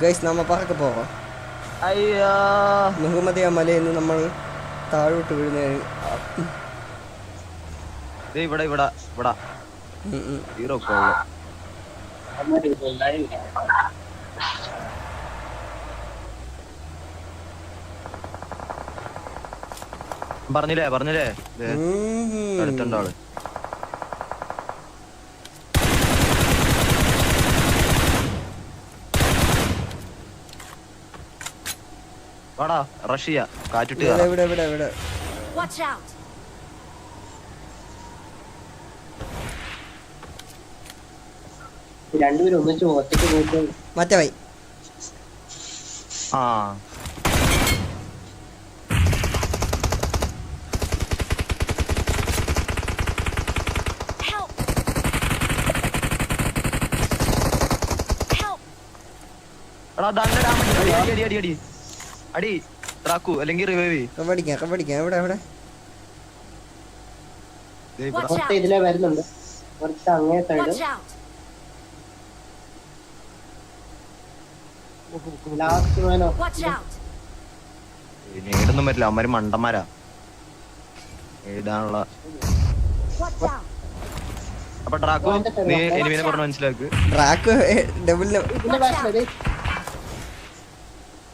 Guys നമ്മ പറക്കെ പോകാം അയ്യോ. മുഹമ്മദിയ മലയിൽ നിന്ന് നമ്മൾ താഴോട്ട് വീഴുന്ന ഇവിടെ ഇവിടെ ഇവിടെ. ഹീറോ പറഞ്ഞില്ലേ പറഞ്ഞില്ലേ? ദേ, ഉം. റഷ് ചെയ്യാ വാടാ റഷ്യ കാറ്റിട്ട് ഇവിടെ. ഇവിടെ! രണ്ടുപേരും ഒന്നിച്ച് ഒറ്റയ്ക്ക് പോയിട്ട് മറ്റേ വൈ ആ! എടാ ദാണ്ടെ damage. അടി അടി അടി അടി അടി ട്രാക്കു അല്ലെങ്കിൽ റിവൈവ് കബടിക്കാം കബടിക്കാം എവിടെ എവിടെ? out! ഇതിലെ വരുന്നുണ്ട്. കുറച്ച് അങ്ങേ സൈഡ് ലാസ്റ്റ് മാനോ! നേടൊന്നും പറ്റില്ല. അവന്മാര് മണ്ടന്മാരാ. എഴുതാനുള്ള! അപ്പൊ ട്രാക്കു നീ എനിമിനെ പറഞ്ഞ് മനസ്സിലാക്ക്. ട്രാക്ക് ഡബിൾ ഇതിന്റെ ബാക്കിലേ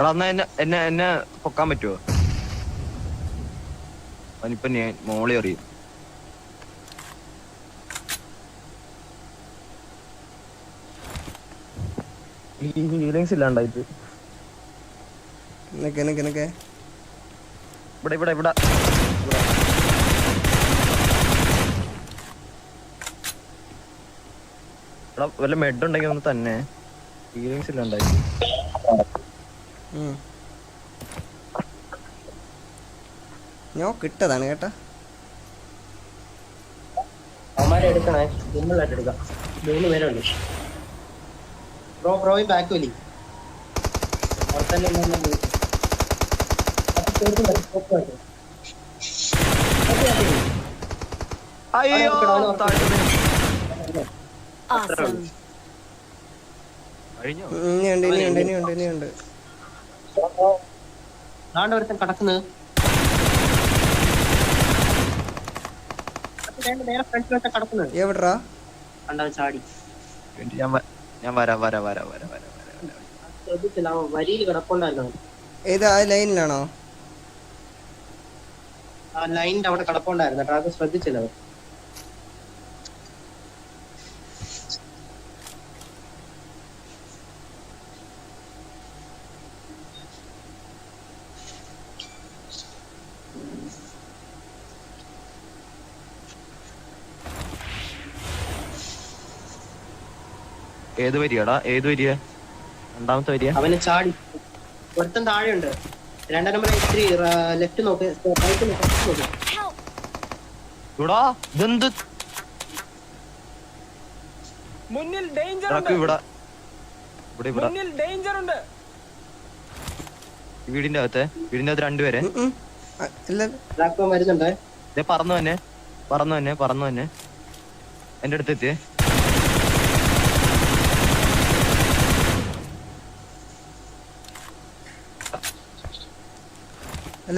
എടാ എന്നാ എന്നെ എന്നെ എന്നെ പൊക്കാൻ പറ്റുമോ അവനിപ്പൊ ഞാൻ മോളി അറിയും. ഹീലിങ്സ് ഇല്ലാണ്ടായിട്ട് നിനക്ക് നിനക്ക് നിനക്ക്. ഇവിടെ ഇവിടെ ഇവിടെ. വല്ല മെഡ് ഉണ്ടെങ്കിൽ ഒന്ന് തന്നെ. ഹീലിങ്സ് ഇല്ലാണ്ടായിട്ട്. ഞാൻ കിട്ടതാണ് കേട്ടാ. എടുക്കണേ. സിമ്പിളായിട്ട് എടുക്കാം. മൂന്ന് പേരുണ്ട്. ബ്രോ ബ്രോയും ബാക്ക് വലി അവിടെ തന്നെ. അയ്യോ ഇനിയുണ്ട് ഇനിയുണ്ട് ഇനിയുണ്ട് ഇനിയുണ്ട്. ദാണ്ട് ഒരുത്തൻ കടക്കുന്നത് എവിടെടാ കണ്ടവൻ ചാടി ഞാൻ ഞാൻ വരാം വരാം വരാം വരാം വരാം. ശ്രദ്ധിച്ചില്ല അവൻ വരിയിൽ കിടപ്പുണ്ടായിരുന്നു. ഏത് ആ ലൈനിലാണോ ആ ലൈനിന്റെ അവിടെ കിടപ്പുണ്ടായിരുന്നു കേട്ടോ അത് ശ്രദ്ധിച്ചില്ല. ഏത് വരിയാടാ? ഏത് വരിയ? രണ്ടാമത്തെ വരിയ? അവന് ചാടി. ഒരുത്തൻ താഴെയുണ്ട്. രണ്ടാം നമ്പർ ഇത്തിരി ലെഫ്റ്റ് നോക്ക്. റൈറ്റ് നോക്ക്. Help! ഇതെന്ത്? മുന്നിൽ ഡേഞ്ചർ ഉണ്ട്. ഇവിടെ. ഇവിടെ ഇവിടെ. മുന്നിൽ ഡേഞ്ചർ ഉണ്ട്. വീടിന്റെ അകത്തെ. വീടിന്റെ അകത്ത് രണ്ടുപേരെ വരുന്നുണ്ട് ദേ പറന്നു തന്നെ പറന്നു തന്നെ പറന്നു തന്നെ എന്റെ അടുത്ത് എത്തിയേ.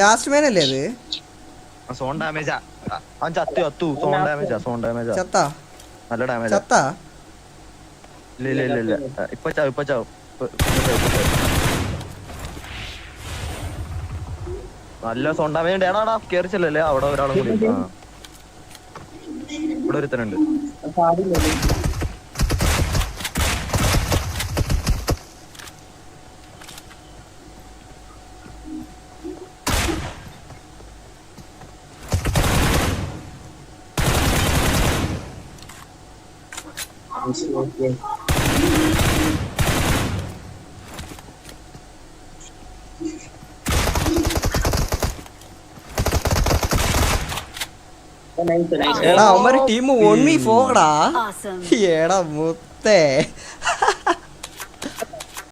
ലാസ്റ്റ് മാൻ അല്ലേ അത്? സോൺ ഡാമേജാ അവൻ ചത്തു ചത്തു. സോൺ ഡാമേജാ സോൺ ഡാമേജാ ചത്താ? നല്ല ഡാമേജ് ചത്താ? ഇല്ല ഇല്ല ഇല്ല ഇല്ല. ഇപ്പൊ ചാവും ഇപ്പൊ ചാവും. നല്ല സോൺ ഡാമേജ് ഉണ്ട്. ഏടാടാ കേറിച്ചല്ലേ? അവിടെ ഒരാളും കൂടി. ഇവിടെ ഒരുത്തനുണ്ട്. Nasıl bakıyorum? എടാ അവന്മാര് ടീം വൺ വി ഫോർഡാ എടാ മുത്തേ.